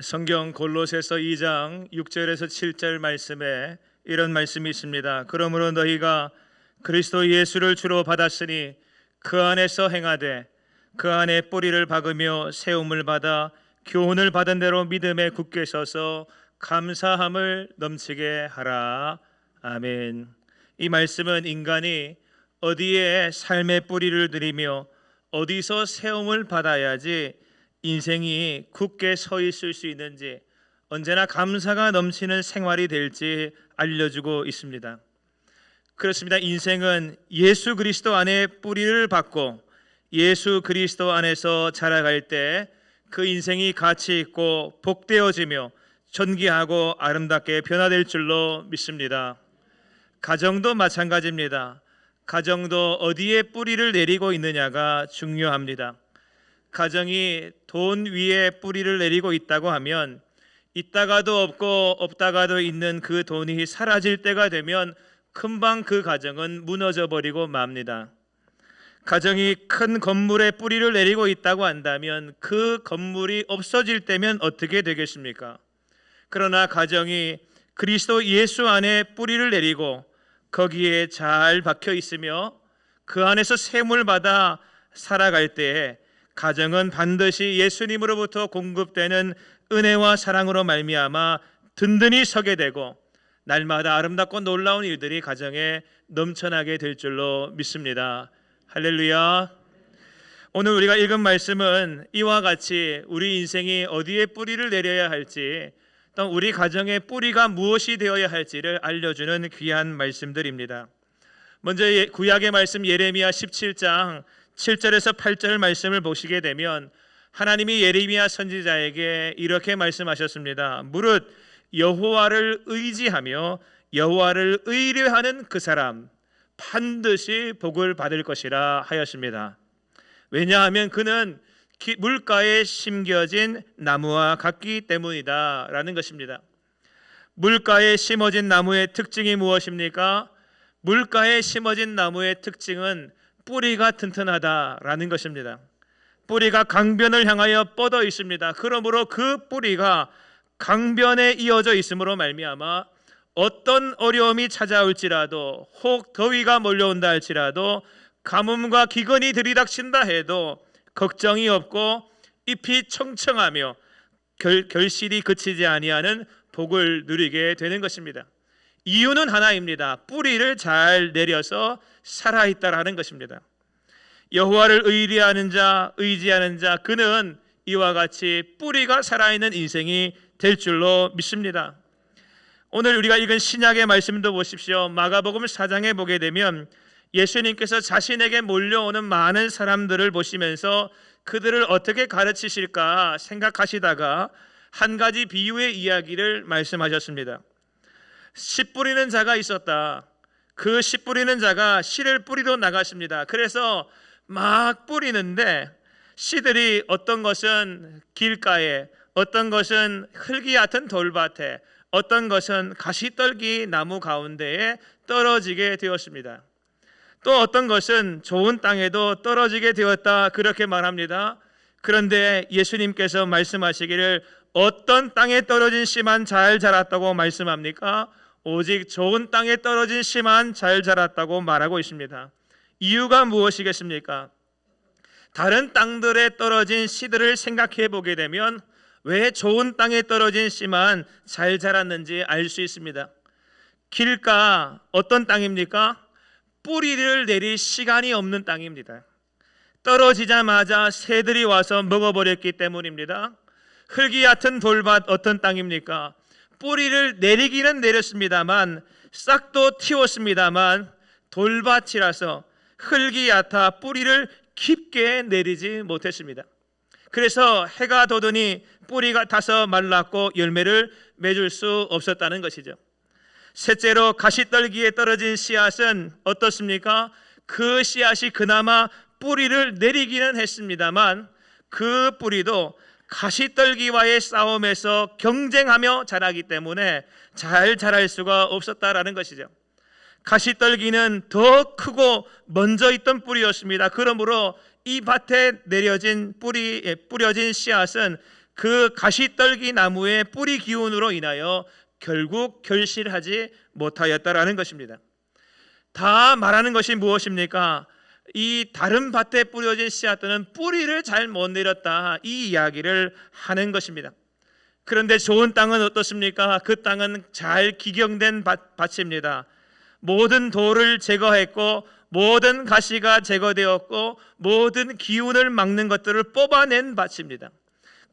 성경 골로새서 2장 6절에서 7절 말씀에 이런 말씀이 있습니다. 그러므로 너희가 그리스도 예수를 주로 받았으니 그 안에서 행하되 그 안에 뿌리를 박으며 세움을 받아 교훈을 받은 대로 믿음에 굳게 서서 감사함을 넘치게 하라. 아멘. 이 말씀은 인간이 어디에 삶의 뿌리를 들이며 어디서 세움을 받아야지 인생이 굳게 서 있을 수 있는지 언제나 감사가 넘치는 생활이 될지 알려주고 있습니다. 그렇습니다. 인생은 예수 그리스도 안에 뿌리를 받고 예수 그리스도 안에서 자라갈 때 그 인생이 가치 있고 복되어지며 존귀하고 아름답게 변화될 줄로 믿습니다. 가정도 마찬가지입니다. 가정도 어디에 뿌리를 내리고 있느냐가 중요합니다. 가정이 돈 위에 뿌리를 내리고 있다고 하면 있다가도 없고 없다가도 있는 그 돈이 사라질 때가 되면 금방 그 가정은 무너져 버리고 맙니다. 가정이 큰 건물에 뿌리를 내리고 있다고 한다면 그 건물이 없어질 때면 어떻게 되겠습니까? 그러나 가정이 그리스도 예수 안에 뿌리를 내리고 거기에 잘 박혀 있으며 그 안에서 샘을 받아 살아갈 때에 가정은 반드시 예수님으로부터 공급되는 은혜와 사랑으로 말미암아 든든히 서게 되고 날마다 아름답고 놀라운 일들이 가정에 넘쳐나게 될 줄로 믿습니다. 할렐루야. 오늘 우리가 읽은 말씀은 이와 같이 우리 인생이 어디에 뿌리를 내려야 할지 또 우리 가정의 뿌리가 무엇이 되어야 할지를 알려주는 귀한 말씀들입니다. 먼저 예- 구약의 말씀 예레미야 17장 7절에서 8절 말씀을 보시게 되면 하나님이 예레미야 선지자에게 이렇게 말씀하셨습니다. 무릇 여호와를 의지하며 여호와를 의뢰하는 그 사람 반드시 복을 받을 것이라 하였습니다. 왜냐하면 그는 기- 물가에 심겨진 나무와 같기 때문이다라는 것입니다. 물가에 심어진 나무의 특징이 무엇입니까? 물가에 심어진 나무의 특징은 뿌리가 튼튼하다라는 것입니다. 뿌리가 강변을 향하여 뻗어 있습니다. 그러므로 그 뿌리가 강변에 이어져 있으므로 말미암아 어떤 어려움이 찾아올지라도 혹 더위가 몰려온다 할지라도 가뭄과 기근이 들이닥친다 해도 걱정이 없고 잎이 청청하며 결, 결실이 그치지 아니하는 복을 누리게 되는 것입니다. 이유는 하나입니다. 뿌리를 잘 내려서 살아 있다라는 것입니다. 여호와를 의리하는 자, 의지하는 자 그는 이와 같이 뿌리가 살아 있는 인생이 될 줄로 믿습니다. 오늘 우리가 읽은 신약의 말씀도 보십시오. 마가복음 4장에 보게 되면 예수님께서 자신에게 몰려오는 많은 사람들을 보시면서 그들을 어떻게 가르치실까 생각하시다가 한 가지 비유의 이야기를 말씀하셨습니다. 씨 뿌리는 자가 있었다. 그 씨 뿌리는 자가 씨를 뿌리러 나갔습니다. 그래서 막 뿌리는데 씨들이 어떤 것은 길가에, 어떤 것은 흙이 얕은 돌밭에, 어떤 것은 가시떨기 나무 가운데에 떨어지게 되었습니다. 또 어떤 것은 좋은 땅에도 떨어지게 되었다 그렇게 말합니다. 그런데 예수님께서 말씀하시기를 어떤 땅에 떨어진 씨만 잘 자랐다고 말씀합니까? 오직 좋은 땅에 떨어진 씨만 잘 자랐다고 말하고 있습니다. 이유가 무엇이겠습니까? 다른 땅들에 떨어진 씨들을 생각해 보게 되면 왜 좋은 땅에 떨어진 씨만 잘 자랐는지 알 수 있습니다. 길가 어떤 땅입니까? 뿌리를 내릴 시간이 없는 땅입니다. 떨어지자마자 새들이 와서 먹어버렸기 때문입니다. 흙이 얕은 돌밭 어떤 땅입니까? 뿌리를 내리기는 내렸습니다만 싹도 틔웠습니다만 돌밭이라서 흙이 얕아 뿌리를 깊게 내리지 못했습니다. 그래서 해가 돋으니 뿌리가 타서 말랐고 열매를 맺을 수 없었다는 것이죠. 셋째로 가시떨기에 떨어진 씨앗은 어떻습니까? 그 씨앗이 그나마 뿌리를 내리기는 했습니다만 그 뿌리도 가시떨기와의 싸움에서 경쟁하며 자라기 때문에 잘 자랄 수가 없었다라는 것이죠. 가시떨기는 더 크고 먼저 있던 뿌리였습니다. 그러므로 이 밭에 내려진 뿌리 뿌려진 씨앗은 그 가시떨기 나무의 뿌리 기운으로 인하여 결국 결실하지 못하였다라는 것입니다. 다 말하는 것이 무엇입니까? 이 다른 밭에 뿌려진 씨앗들은 뿌리를 잘 못 내렸다 이 이야기를 하는 것입니다. 그런데 좋은 땅은 어떻습니까? 그 땅은 잘 기경된 밭, 밭입니다. 모든 돌을 제거했고 모든 가시가 제거되었고 모든 기운을 막는 것들을 뽑아낸 밭입니다.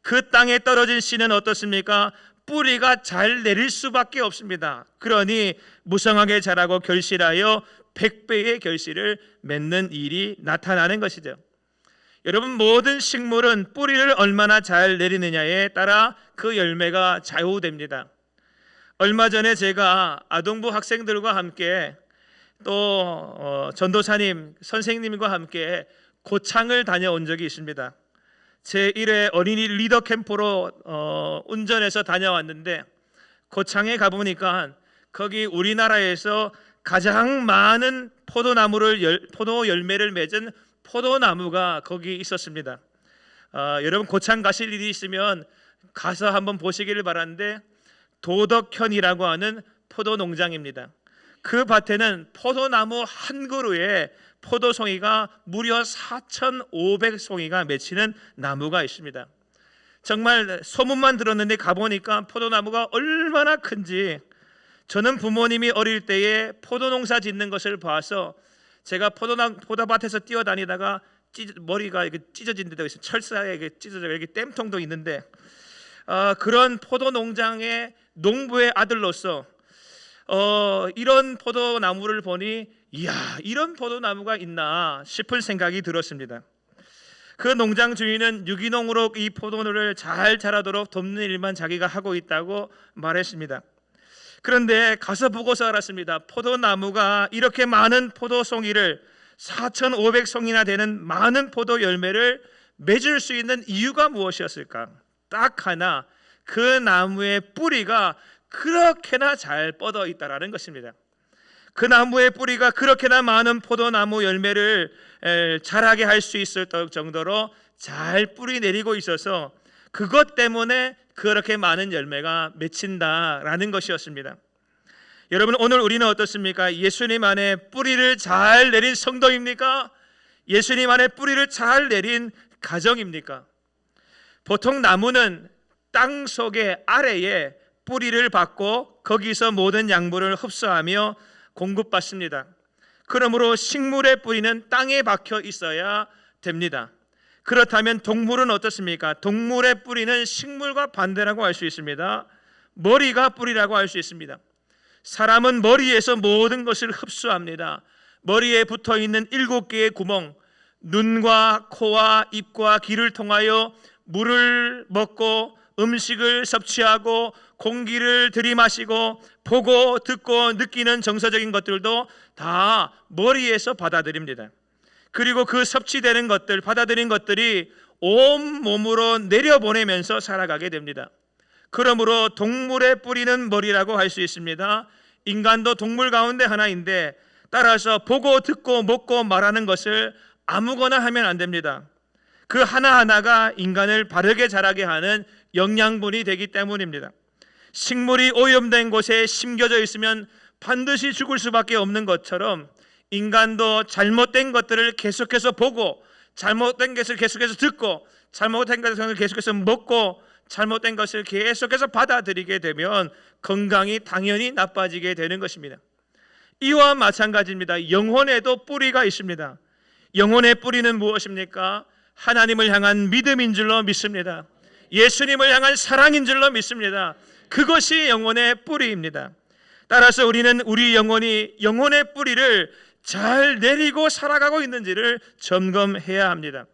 그 땅에 떨어진 씨는 어떻습니까? 뿌리가 잘 내릴 수밖에 없습니다. 그러니 무성하게 자라고 결실하여 백배의 결실을 맺는 일이 나타나는 것이죠. 여러분 모든 식물은 뿌리를 얼마나 잘 내리느냐에 따라 그 열매가 좌우됩니다. 얼마 전에 제가 아동부 학생들과 함께 또 어, 전도사님 선생님과 함께 고창을 다녀온 적이 있습니다. 제 1회 어린이 리더 캠프로 어, 운전해서 다녀왔는데 고창에 가보니까 거기 우리나라에서 가장 많은 포도나무를 열, 포도 열매를 맺은 포도나무가 거기 있었습니다. 어, 여러분 고창 가실 일이 있으면 가서 한번 보시기를 바라는데 도덕현이라고 하는 포도 농장입니다. 그 밭에는 포도나무 한 그루에 포도송이가 무려 4,500송이가 맺히는 나무가 있습니다. 정말 소문만 들었는데 가보니까 포도나무가 얼마나 큰지 저는 부모님이 어릴 때에 포도 농사 짓는 것을 봐서 제가 포도나 포도밭에서 뛰어다니다가 찢, 머리가 이렇게 찢어진 데가 있어요. 철사에 이렇게 찢어져 여기 땜통도 있는데 어, 그런 포도 농장의 농부의 아들로서 어, 이런 포도 나무를 보니 이야 이런 포도 나무가 있나 싶은 생각이 들었습니다. 그 농장 주인은 유기농으로 이 포도를 잘 자라도록 돕는 일만 자기가 하고 있다고 말했습니다. 그런데 가서 보고서 알았습니다. 포도나무가 이렇게 많은 포도송이를 4,500송이나 되는 많은 포도 열매를 맺을 수 있는 이유가 무엇이었을까? 딱 하나 그 나무의 뿌리가 그렇게나 잘 뻗어 있다라는 것입니다. 그 나무의 뿌리가 그렇게나 많은 포도나무 열매를 에, 자라게 할 수 있을 정도로 잘 뿌리 내리고 있어서 그것 때문에 그렇게 많은 열매가 맺힌다라는 것이었습니다. 여러분 오늘 우리는 어떻습니까? 예수님 안에 뿌리를 잘 내린 성도입니까? 예수님 안에 뿌리를 잘 내린 가정입니까? 보통 나무는 땅 속의 아래에 뿌리를 받고 거기서 모든 양분을 흡수하며 공급받습니다. 그러므로 식물의 뿌리는 땅에 박혀 있어야 됩니다. 그렇다면 동물은 어떻습니까? 동물의 뿌리는 식물과 반대라고 할 수 있습니다. 머리가 뿌리라고 할 수 있습니다. 사람은 머리에서 모든 것을 흡수합니다. 머리에 붙어 있는 일곱 개의 구멍, 눈과 코와 입과 귀를 통하여 물을 먹고 음식을 섭취하고 공기를 들이마시고 보고 듣고 느끼는 정서적인 것들도 다 머리에서 받아들입니다. 그리고 그 섭취되는 것들, 받아들인 것들이 온 몸으로 내려보내면서 살아가게 됩니다. 그러므로 동물의 뿌리는 머리라고 할 수 있습니다. 인간도 동물 가운데 하나인데 따라서 보고 듣고 먹고 말하는 것을 아무거나 하면 안 됩니다. 그 하나하나가 인간을 바르게 자라게 하는 영양분이 되기 때문입니다. 식물이 오염된 곳에 심겨져 있으면 반드시 죽을 수밖에 없는 것처럼 인간도 잘못된 것들을 계속해서 보고 잘못된 것을 계속해서 듣고 잘못된 것을 계속해서 먹고 잘못된 것을 계속해서 받아들이게 되면 건강이 당연히 나빠지게 되는 것입니다. 이와 마찬가지입니다. 영혼에도 뿌리가 있습니다. 영혼의 뿌리는 무엇입니까? 하나님을 향한 믿음인 줄로 믿습니다. 예수님을 향한 사랑인 줄로 믿습니다. 그것이 영혼의 뿌리입니다. 따라서 우리는 우리 영혼이 영혼의 뿌리를 잘 내리고 살아가고 있는지를 점검해야 합니다.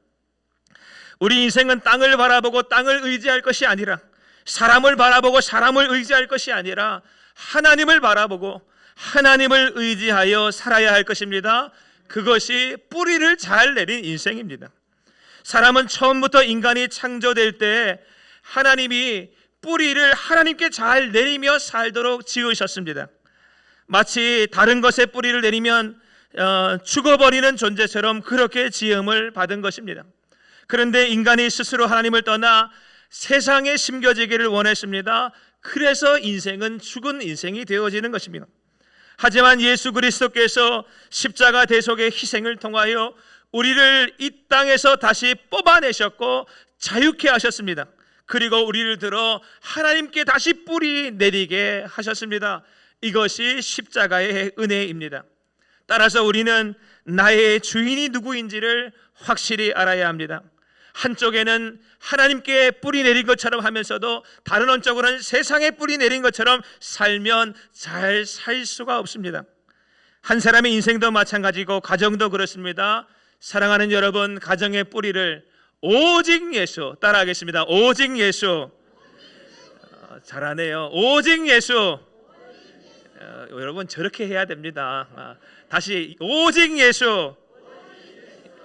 우리 인생은 땅을 바라보고 땅을 의지할 것이 아니라 사람을 바라보고 사람을 의지할 것이 아니라 하나님을 바라보고 하나님을 의지하여 살아야 할 것입니다. 그것이 뿌리를 잘 내린 인생입니다. 사람은 처음부터 인간이 창조될 때 하나님이 뿌리를 하나님께 잘 내리며 살도록 지으셨습니다. 마치 다른 것에 뿌리를 내리면 어, 죽어버리는 존재처럼 그렇게 지음을 받은 것입니다. 그런데 인간이 스스로 하나님을 떠나 세상에 심겨지기를 원했습니다. 그래서 인생은 죽은 인생이 되어지는 것입니다. 하지만 예수 그리스도께서 십자가 대속의 희생을 통하여 우리를 이 땅에서 다시 뽑아내셨고 자유케 하셨습니다. 그리고 우리를 들어 하나님께 다시 뿌리 내리게 하셨습니다. 이것이 십자가의 은혜입니다. 따라서 우리는 나의 주인이 누구인지를 확실히 알아야 합니다. 한쪽에는 하나님께 뿌리 내린 것처럼 하면서도 다른 한쪽으로는 세상에 뿌리 내린 것처럼 살면 잘 살 수가 없습니다. 한 사람의 인생도 마찬가지고 가정도 그렇습니다. 사랑하는 여러분, 가정의 뿌리를 오직 예수 따라하겠습니다. 오직 예수. 어, 잘하네요. 오직 예수. 어, 여러분 저렇게 해야 됩니다. 아, 다시 오직 예수.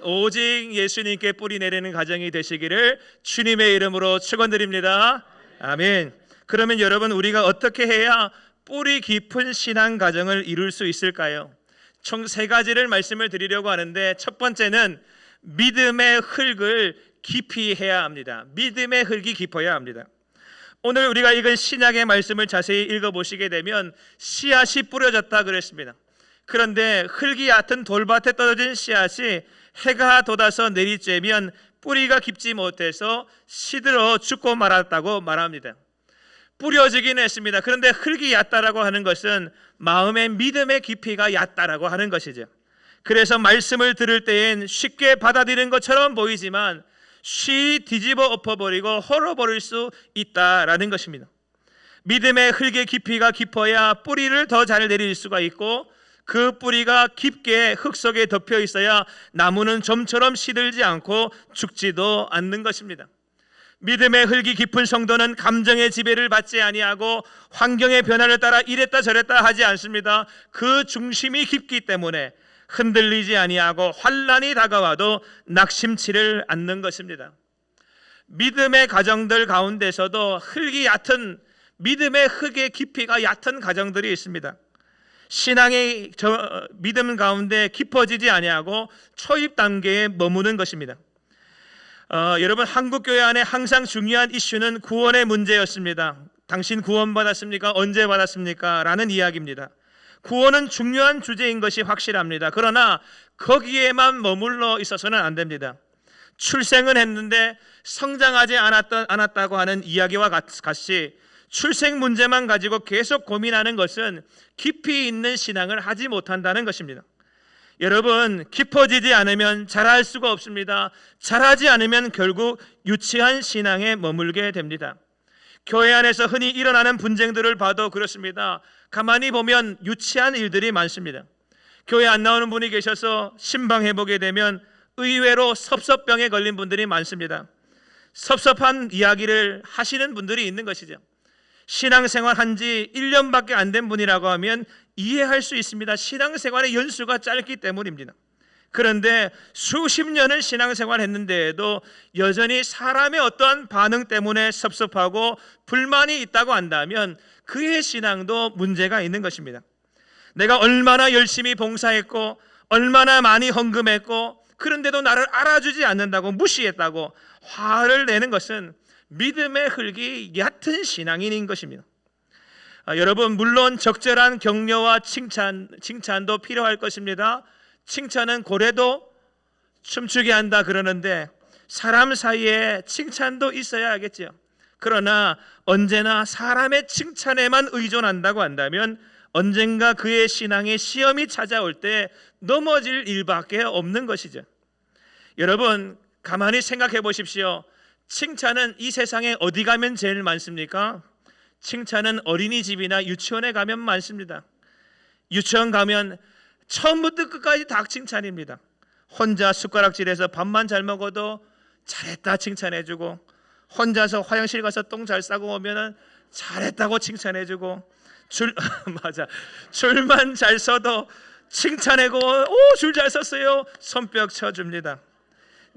오직 예수님께 뿌리 내리는 가정이 되시기를 주님의 이름으로 축원드립니다. 아멘. 그러면 여러분 우리가 어떻게 해야 뿌리 깊은 신앙 가정을 이룰 수 있을까요? 총 세 가지를 말씀을 드리려고 하는데 첫 번째는 믿음의 흙을 깊이 해야 합니다. 믿음의 흙이 깊어야 합니다. 오늘 우리가 읽은 신약의 말씀을 자세히 읽어 보시게 되면 씨앗이 뿌려졌다 그랬습니다. 그런데 흙이 얕은 돌밭에 떨어진 씨앗이 해가 돋아서 내리쬐면 뿌리가 깊지 못해서 시들어 죽고 말았다고 말합니다. 뿌려지긴 했습니다. 그런데 흙이 얕다라고 하는 것은 마음의 믿음의 깊이가 얕다라고 하는 것이죠. 그래서 말씀을 들을 때엔 쉽게 받아들이는 것처럼 보이지만 쉬 뒤집어 엎어버리고 헐어버릴 수 있다라는 것입니다. 믿음의 흙의 깊이가 깊어야 뿌리를 더 잘 내릴 수가 있고 그 뿌리가 깊게 흙 속에 덮여 있어야 나무는 좀처럼 시들지 않고 죽지도 않는 것입니다. 믿음의 흙이 깊은 성도는 감정의 지배를 받지 아니하고 환경의 변화를 따라 이랬다 저랬다 하지 않습니다. 그 중심이 깊기 때문에 흔들리지 아니하고 환란이 다가와도 낙심치를 않는 것입니다. 믿음의 가정들 가운데서도 흙이 얕은 믿음의 흙의 깊이가 얕은 가정들이 있습니다. 신앙의 저, 믿음 가운데 깊어지지 아니하고 초입 단계에 머무는 것입니다. 어, 여러분 한국 교회 안에 항상 중요한 이슈는 구원의 문제였습니다. 당신 구원 받았습니까? 언제 받았습니까? 라는 이야기입니다. 구원은 중요한 주제인 것이 확실합니다. 그러나 거기에만 머물러 있어서는 안 됩니다. 출생은 했는데 성장하지 않았던, 않았다고 하는 이야기와 같이 출생 문제만 가지고 계속 고민하는 것은 깊이 있는 신앙을 하지 못한다는 것입니다. 여러분, 깊어지지 않으면 잘할 수가 없습니다. 잘하지 않으면 결국 유치한 신앙에 머물게 됩니다. 교회 안에서 흔히 일어나는 분쟁들을 봐도 그렇습니다. 가만히 보면 유치한 일들이 많습니다. 교회 안 나오는 분이 계셔서 신방해 보게 되면 의외로 섭섭병에 걸린 분들이 많습니다. 섭섭한 이야기를 하시는 분들이 있는 것이죠. 신앙생활 한 지 1년밖에 안 된 분이라고 하면 이해할 수 있습니다. 신앙생활의 연수가 짧기 때문입니다. 그런데 수십 년을 신앙생활 했는데도 여전히 사람의 어떠한 반응 때문에 섭섭하고 불만이 있다고 한다면 그의 신앙도 문제가 있는 것입니다. 내가 얼마나 열심히 봉사했고 얼마나 많이 헌금했고 그런데도 나를 알아주지 않는다고 무시했다고 화를 내는 것은 믿음의 흙이 얕은 신앙인인 것입니다. 아, 여러분 물론 적절한 격려와 칭찬 칭찬도 필요할 것입니다. 칭찬은 고래도 춤추게 한다 그러는데 사람 사이에 칭찬도 있어야 하겠죠. 그러나 언제나 사람의 칭찬에만 의존한다고 한다면 언젠가 그의 신앙에 시험이 찾아올 때 넘어질 일밖에 없는 것이죠. 여러분 가만히 생각해 보십시오. 칭찬은 이 세상에 어디 가면 제일 많습니까? 칭찬은 어린이집이나 유치원에 가면 많습니다. 유치원 가면 처음부터 끝까지 다 칭찬입니다. 혼자 숟가락질해서 밥만 잘 먹어도 잘했다 칭찬해주고 혼자서 화장실 가서 똥 잘 싸고 오면은 잘했다고 칭찬해주고 줄 맞아 줄만 잘 서도 칭찬해고 오 줄 잘 썼어요 손뼉 쳐줍니다.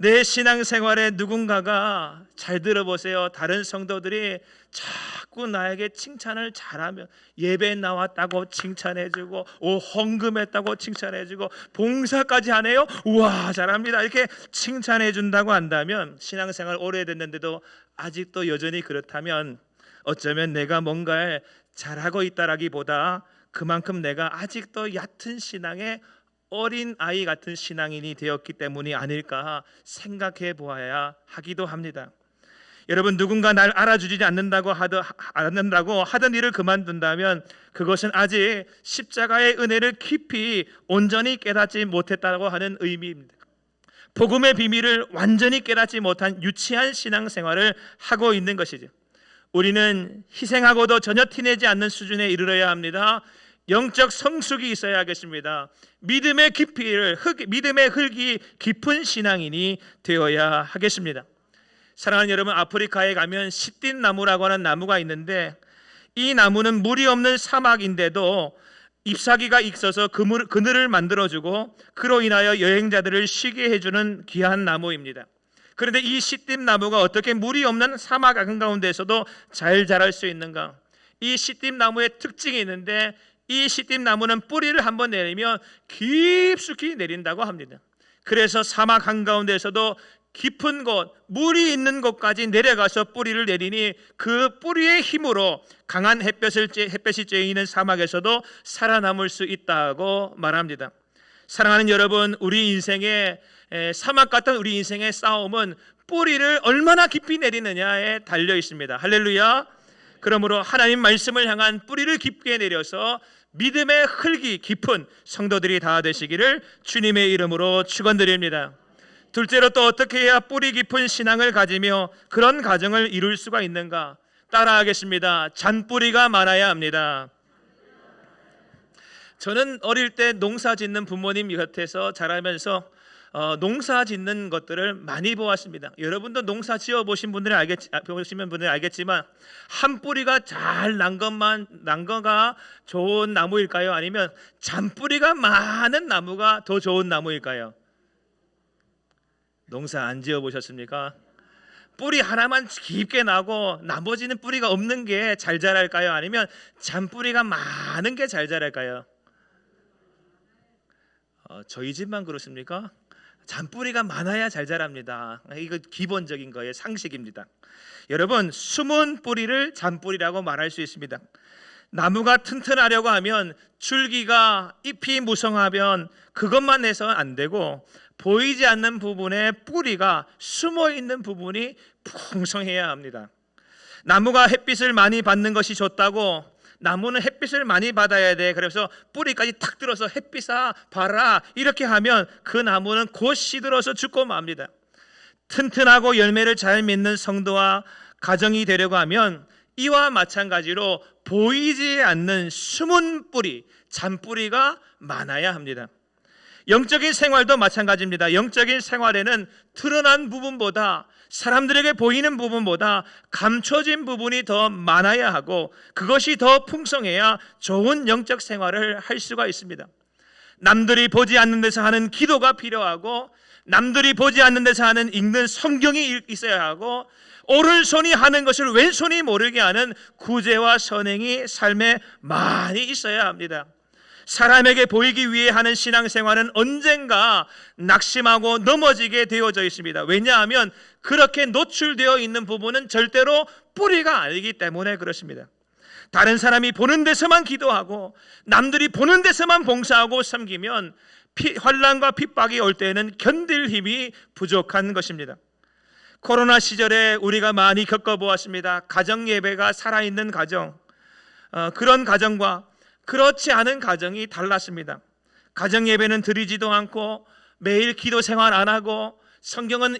내 신앙생활에 누군가가 잘 들어보세요. 다른 성도들이 자꾸 나에게 칭찬을 잘하면 예배 나왔다고 칭찬해주고 오 헌금했다고 칭찬해주고 봉사까지 하네요. 우와 잘합니다. 이렇게 칭찬해준다고 한다면 신앙생활 오래됐는데도 아직도 여전히 그렇다면 어쩌면 내가 뭔가를 잘하고 있다라기보다 그만큼 내가 아직도 얕은 신앙의 어린 아이 같은 신앙인이 되었기 때문이 아닐까 생각해 보아야 하기도 합니다. 여러분 누군가 날 알아주지 않는다고 하더 않는다고 하던 일을 그만둔다면 그것은 아직 십자가의 은혜를 깊이 온전히 깨닫지 못했다고 하는 의미입니다. 복음의 비밀을 완전히 깨닫지 못한 유치한 신앙생활을 하고 있는 것이죠. 우리는 희생하고도 전혀 티내지 않는 수준에 이르러야 합니다. 영적 성숙이 있어야 하겠습니다. 믿음의 깊이를 흙, 믿음의 흙이 깊은 신앙인이 되어야 하겠습니다. 사랑하는 여러분, 아프리카에 가면 시딘 나무라고 하는 나무가 있는데 이 나무는 물이 없는 사막인데도 잎사귀가 있어서 그물, 그늘을 만들어주고 그로 인하여 여행자들을 쉬게 해주는 귀한 나무입니다. 그런데 이 시딤 나무가 어떻게 물이 없는 사막 한가운데서도 잘 자랄 수 있는가? 이 시딤 나무의 특징이 있는데 이 시딤 나무는 뿌리를 한번 내리면 깊숙이 내린다고 합니다. 그래서 사막 한가운데서도 깊은 곳, 물이 있는 곳까지 내려가서 뿌리를 내리니 그 뿌리의 힘으로 강한 햇볕을 쬐- 햇볕이 쬐이는 사막에서도 살아남을 수 있다고 말합니다. 사랑하는 여러분, 우리 인생의 에, 사막 같은 우리 인생의 싸움은 뿌리를 얼마나 깊이 내리느냐에 달려 있습니다. 할렐루야. 그러므로 하나님 말씀을 향한 뿌리를 깊게 내려서 믿음의 흙이 깊은 성도들이 다 되시기를 주님의 이름으로 축원드립니다. 둘째로 또 어떻게 해야 뿌리 깊은 신앙을 가지며 그런 가정을 이룰 수가 있는가? 따라하겠습니다. 잔뿌리가 많아야 합니다. 저는 어릴 때 농사 짓는 부모님 곁에서 자라면서 어, 농사 짓는 것들을 많이 보았습니다. 여러분도 농사 지어 보신 분들은 알겠 아, 보시면 분들은 알겠지만 한 뿌리가 잘 난 것만 난 거가 좋은 나무일까요? 아니면 잔뿌리가 많은 나무가 더 좋은 나무일까요? 농사 안 지어 보셨습니까? 뿌리 하나만 깊게 나고 나머지는 뿌리가 없는 게 잘 자랄까요? 아니면 잔뿌리가 많은 게 잘 자랄까요? 어, 저희 집만 그렇습니까? 잔뿌리가 많아야 잘 자랍니다. 이거 기본적인 거예요. 상식입니다. 여러분, 숨은 뿌리를 잔뿌리라고 말할 수 있습니다. 나무가 튼튼하려고 하면 줄기가 잎이 무성하면 그것만 내서 안 되고 보이지 않는 부분에 뿌리가 숨어 있는 부분이 풍성해야 합니다. 나무가 햇빛을 많이 받는 것이 좋다고 나무는 햇빛을 많이 받아야 돼. 그래서 뿌리까지 탁 들어서 햇빛아 봐라 이렇게 하면 그 나무는 곧 시들어서 죽고 맙니다. 튼튼하고 열매를 잘 맺는 성도와 가정이 되려고 하면 이와 마찬가지로 보이지 않는 숨은 뿌리, 잔뿌리가 많아야 합니다. 영적인 생활도 마찬가지입니다. 영적인 생활에는 드러난 부분보다 사람들에게 보이는 부분보다 감춰진 부분이 더 많아야 하고 그것이 더 풍성해야 좋은 영적 생활을 할 수가 있습니다. 남들이 보지 않는 데서 하는 기도가 필요하고 남들이 보지 않는 데서 하는 읽는 성경이 있어야 하고 오른손이 하는 것을 왼손이 모르게 하는 구제와 선행이 삶에 많이 있어야 합니다. 사람에게 보이기 위해 하는 신앙생활은 언젠가 낙심하고 넘어지게 되어져 있습니다. 왜냐하면 그렇게 노출되어 있는 부분은 절대로 뿌리가 아니기 때문에 그렇습니다. 다른 사람이 보는 데서만 기도하고 남들이 보는 데서만 봉사하고 섬기면 피, 환란과 핍박이 올 때에는 견딜 힘이 부족한 것입니다. 코로나 시절에 우리가 많이 겪어보았습니다. 가정 예배가 살아있는 가정, 어, 그런 가정과 그렇지 않은 가정이 달랐습니다. 가정 예배는 드리지도 않고 매일 기도 생활 안 하고 성경은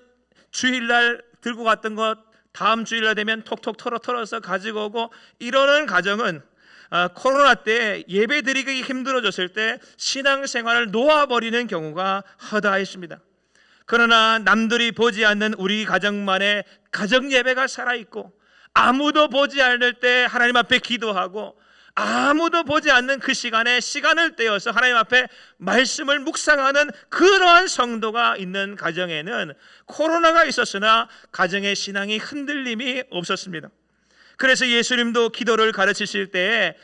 주일날 들고 갔던 것 다음 주일날 되면 톡톡 털어 털어서 가지고 오고 이러는 가정은 아, 코로나 때 예배 드리기 힘들어졌을 때 신앙생활을 놓아버리는 경우가 허다했습니다. 그러나 남들이 보지 않는 우리 가정만의 가정 예배가 살아있고 아무도 보지 않을 때 하나님 앞에 기도하고 아무도 보지 않는 그 시간에 시간을 떼어서 하나님 앞에 말씀을 묵상하는 그러한 성도가 있는 가정에는 코로나가 있었으나 가정의 신앙이 흔들림이 없었습니다. 그래서 예수님도 기도를 가르치실 때에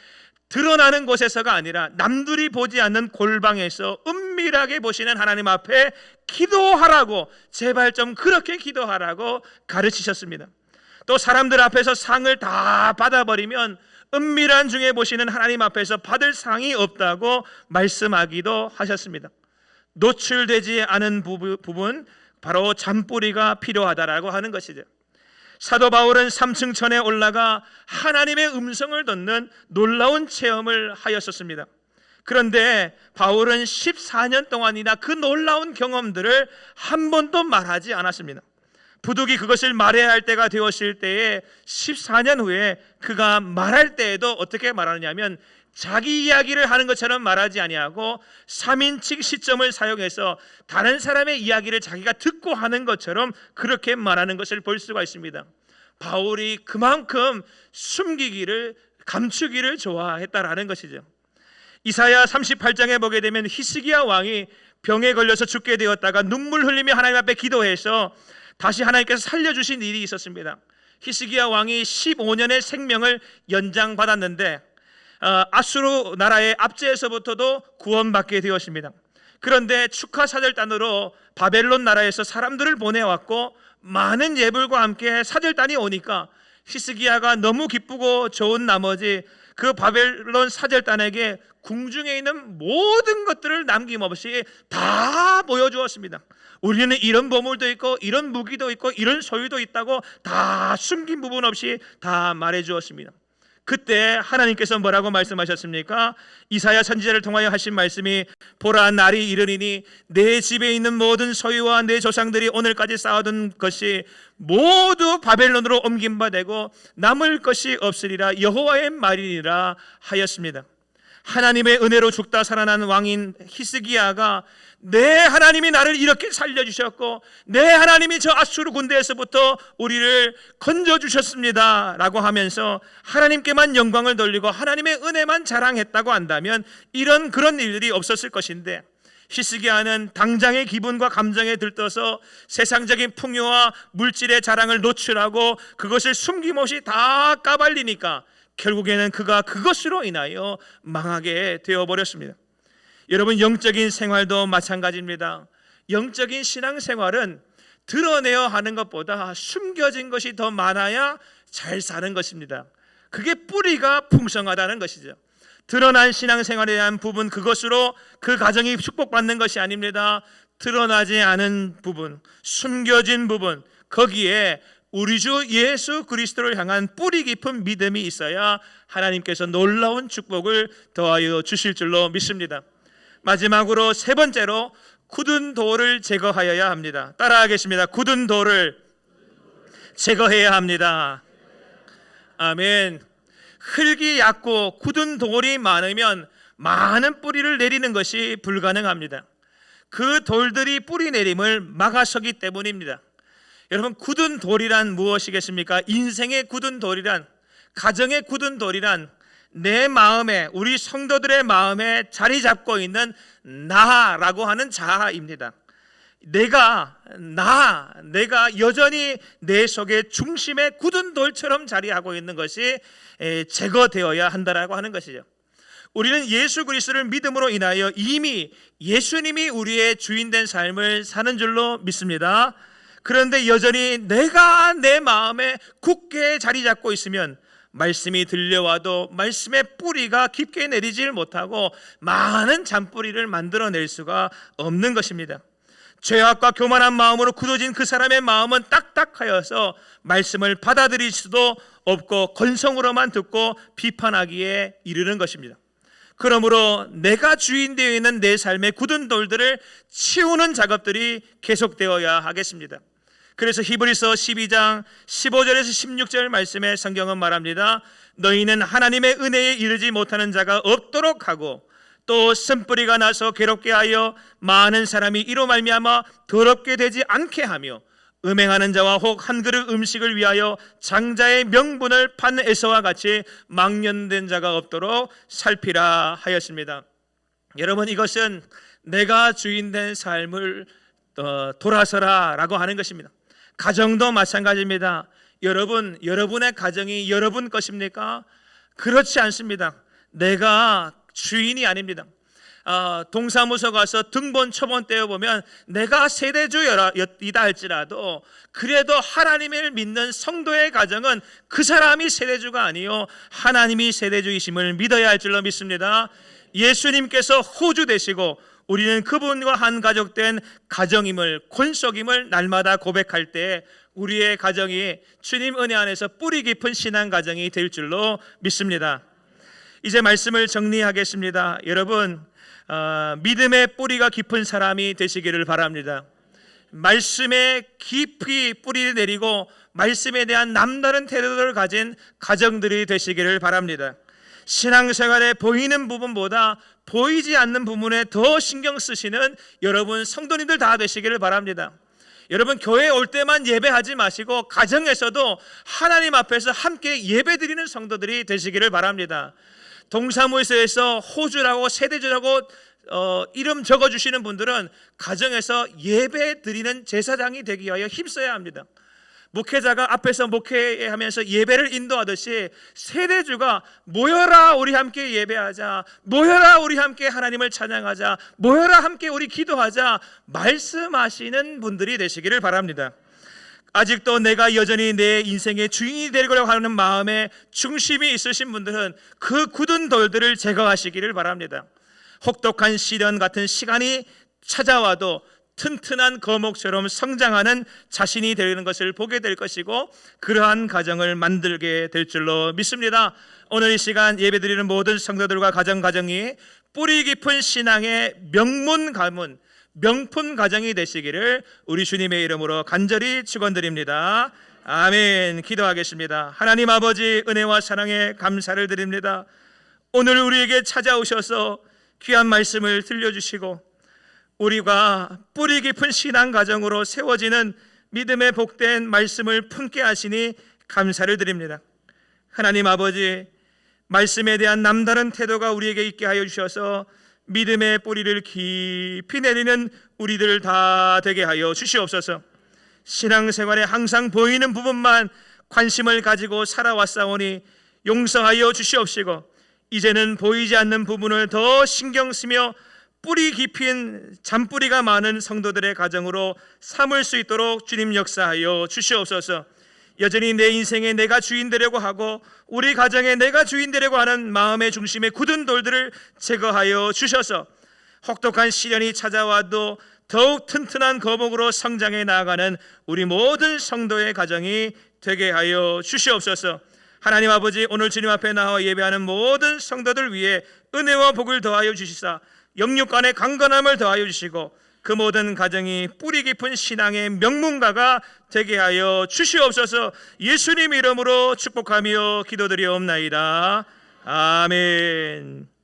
드러나는 곳에서가 아니라 남들이 보지 않는 골방에서 은밀하게 보시는 하나님 앞에 기도하라고 제발 좀 그렇게 기도하라고 가르치셨습니다. 또 사람들 앞에서 상을 다 받아버리면 은밀한 중에 보시는 하나님 앞에서 받을 상이 없다고 말씀하기도 하셨습니다. 노출되지 않은 부분 바로 잔뿌리가 필요하다라고 하는 것이죠. 사도 바울은 3층 천에 올라가 하나님의 음성을 듣는 놀라운 체험을 하였었습니다. 그런데 바울은 14년 동안이나 그 놀라운 경험들을 한 번도 말하지 않았습니다. 부득이 그것을 말해야 할 때가 되었을 때에 14년 후에 그가 말할 때에도 어떻게 말하느냐면 자기 이야기를 하는 것처럼 말하지 아니하고 3인칭 시점을 사용해서 다른 사람의 이야기를 자기가 듣고 하는 것처럼 그렇게 말하는 것을 볼 수가 있습니다. 바울이 그만큼 숨기기를 감추기를 좋아했다라는 것이죠. 이사야 38장에 보게 되면 히스기야 왕이 병에 걸려서 죽게 되었다가 눈물 흘리며 하나님 앞에 기도해서 다시 하나님께서 살려주신 일이 있었습니다. 히스기야 왕이 15년의 생명을 연장받았는데 어, 아수르 나라의 압제에서부터도 구원받게 되었습니다. 그런데 축하 사절단으로 바벨론 나라에서 사람들을 보내왔고 많은 예불과 함께 사절단이 오니까 히스기야가 너무 기쁘고 좋은 나머지 그 바벨론 사절단에게 궁중에 있는 모든 것들을 남김없이 다 보여주었습니다. 우리는 이런 보물도 있고 이런 무기도 있고 이런 소유도 있다고 다 숨긴 부분 없이 다 말해 주었습니다. 그때 하나님께서 뭐라고 말씀하셨습니까? 이사야 선지자를 통하여 하신 말씀이 보라 날이 이르리니 내 집에 있는 모든 소유와 내 조상들이 오늘까지 쌓아둔 것이 모두 바벨론으로 옮긴 바 되고 남을 것이 없으리라 여호와의 말이니라 하였습니다. 하나님의 은혜로 죽다 살아난 왕인 히스기야가 내 하나님이 나를 이렇게 살려주셨고 내 하나님이 저 아수르 군대에서부터 우리를 건져주셨습니다 라고 하면서 하나님께만 영광을 돌리고 하나님의 은혜만 자랑했다고 한다면 이런 그런 일들이 없었을 것인데 히스기야는 당장의 기분과 감정에 들떠서 세상적인 풍요와 물질의 자랑을 노출하고 그것을 숨김없이 다 까발리니까 결국에는 그가 그것으로 인하여 망하게 되어 버렸습니다. 여러분 영적인 생활도 마찬가지입니다. 영적인 신앙 생활은 드러내어 하는 것보다 숨겨진 것이 더 많아야 잘 사는 것입니다. 그게 뿌리가 풍성하다는 것이죠. 드러난 신앙생활에 대한 부분 그것으로 그 가정이 축복받는 것이 아닙니다. 드러나지 않은 부분, 숨겨진 부분 거기에 우리 주 예수 그리스도를 향한 뿌리 깊은 믿음이 있어야 하나님께서 놀라운 축복을 더하여 주실 줄로 믿습니다. 마지막으로 세 번째로 굳은 돌을 제거하여야 합니다. 따라하겠습니다. 굳은 돌을 제거해야 합니다. 아멘. 흙이 얕고 굳은 돌이 많으면 많은 뿌리를 내리는 것이 불가능합니다. 그 돌들이 뿌리 내림을 막아서기 때문입니다. 여러분 굳은 돌이란 무엇이겠습니까? 인생의 굳은 돌이란 가정의 굳은 돌이란 내 마음에 우리 성도들의 마음에 자리 잡고 있는 나라고 하는 자아입니다. 내가 나 내가 여전히 내 속에 중심에 굳은 돌처럼 자리하고 있는 것이 에, 제거되어야 한다라고 하는 것이죠. 우리는 예수 그리스도를 믿음으로 인하여 이미 예수님이 우리의 주인 된 삶을 사는 줄로 믿습니다. 그런데 여전히 내가 내 마음에 굳게 자리 잡고 있으면 말씀이 들려와도 말씀의 뿌리가 깊게 내리질 못하고 많은 잔뿌리를 만들어낼 수가 없는 것입니다. 죄악과 교만한 마음으로 굳어진 그 사람의 마음은 딱딱하여서 말씀을 받아들일 수도 없고 건성으로만 듣고 비판하기에 이르는 것입니다. 그러므로 내가 주인 되어 있는 내 삶의 굳은 돌들을 치우는 작업들이 계속되어야 하겠습니다. 그래서 히브리서 12장 15절에서 16절 말씀에 성경은 말합니다. 너희는 하나님의 은혜에 이르지 못하는 자가 없도록 하고 또 쓴뿌리가 나서 괴롭게 하여 많은 사람이 이로 말미암아 더럽게 되지 않게 하며 음행하는 자와 혹 한 그릇 음식을 위하여 장자의 명분을 판 에서와 같이 망년된 자가 없도록 살피라 하였습니다. 여러분 이것은 내가 주인된 삶을 어, 돌아서라라고 하는 것입니다. 가정도 마찬가지입니다. 여러분, 여러분의 가정이 여러분 것입니까? 그렇지 않습니다. 내가 주인이 아닙니다. 어, 동사무소 가서 등본 초본 떼어 보면 내가 세대주이다 할지라도 그래도 하나님을 믿는 성도의 가정은 그 사람이 세대주가 아니요 하나님이 세대주이심을 믿어야 할 줄로 믿습니다. 예수님께서 호주 되시고 우리는 그분과 한 가족된 가정임을 권속임을 날마다 고백할 때 우리의 가정이 주님 은혜 안에서 뿌리 깊은 신앙 가정이 될 줄로 믿습니다. 이제 말씀을 정리하겠습니다. 여러분 어, 믿음의 뿌리가 깊은 사람이 되시기를 바랍니다. 말씀에 깊이 뿌리를 내리고 말씀에 대한 남다른 태도를 가진 가정들이 되시기를 바랍니다. 신앙생활에 보이는 부분보다 보이지 않는 부분에 더 신경 쓰시는 여러분 성도님들 다 되시기를 바랍니다. 여러분 교회 올 때만 예배하지 마시고 가정에서도 하나님 앞에서 함께 예배드리는 성도들이 되시기를 바랍니다. 동사무소에서 호주라고 세대주라고 어, 이름 적어 주시는 분들은 가정에서 예배 드리는 제사장이 되기 위하여 힘써야 합니다. 목회자가 앞에서 목회하면서 예배를 인도하듯이 세대주가 모여라 우리 함께 예배하자 모여라 우리 함께 하나님을 찬양하자 모여라 함께 우리 기도하자 말씀하시는 분들이 되시기를 바랍니다. 아직도 내가 여전히 내 인생의 주인이 되려고 하는 마음에 중심이 있으신 분들은 그 굳은 돌들을 제거하시기를 바랍니다. 혹독한 시련 같은 시간이 찾아와도 튼튼한 거목처럼 성장하는 자신이 되는 것을 보게 될 것이고 그러한 가정을 만들게 될 줄로 믿습니다. 오늘 이 시간 예배드리는 모든 성도들과 가정 가정이 뿌리 깊은 신앙의 명문 가문 명품 가정이 되시기를 우리 주님의 이름으로 간절히 축원드립니다. 아멘. 기도하겠습니다. 하나님 아버지 은혜와 사랑에 감사를 드립니다. 오늘 우리에게 찾아오셔서 귀한 말씀을 들려주시고 우리가 뿌리 깊은 신앙 가정으로 세워지는 믿음의 복된 말씀을 품게 하시니 감사를 드립니다. 하나님 아버지 말씀에 대한 남다른 태도가 우리에게 있게 하여 주셔서 믿음의 뿌리를 깊이 내리는 우리들 다 되게 하여 주시옵소서. 신앙생활에 항상 보이는 부분만 관심을 가지고 살아왔사오니 용서하여 주시옵시고 이제는 보이지 않는 부분을 더 신경 쓰며 뿌리 깊인 잔뿌리가 많은 성도들의 가정으로 삼을 수 있도록 주님 역사하여 주시옵소서. 여전히 내 인생에 내가 주인 되려고 하고 우리 가정에 내가 주인 되려고 하는 마음의 중심에 굳은 돌들을 제거하여 주셔서 혹독한 시련이 찾아와도 더욱 튼튼한 거목으로 성장해 나아가는 우리 모든 성도의 가정이 되게 하여 주시옵소서. 하나님 아버지 오늘 주님 앞에 나와 예배하는 모든 성도들 위해 은혜와 복을 더하여 주시사 영육 간의 강건함을 더하여 주시고 그 모든 가정이 뿌리 깊은 신앙의 명문가가 되게 하여 주시옵소서 예수님 이름으로 축복하며 기도드리옵나이다. 아멘.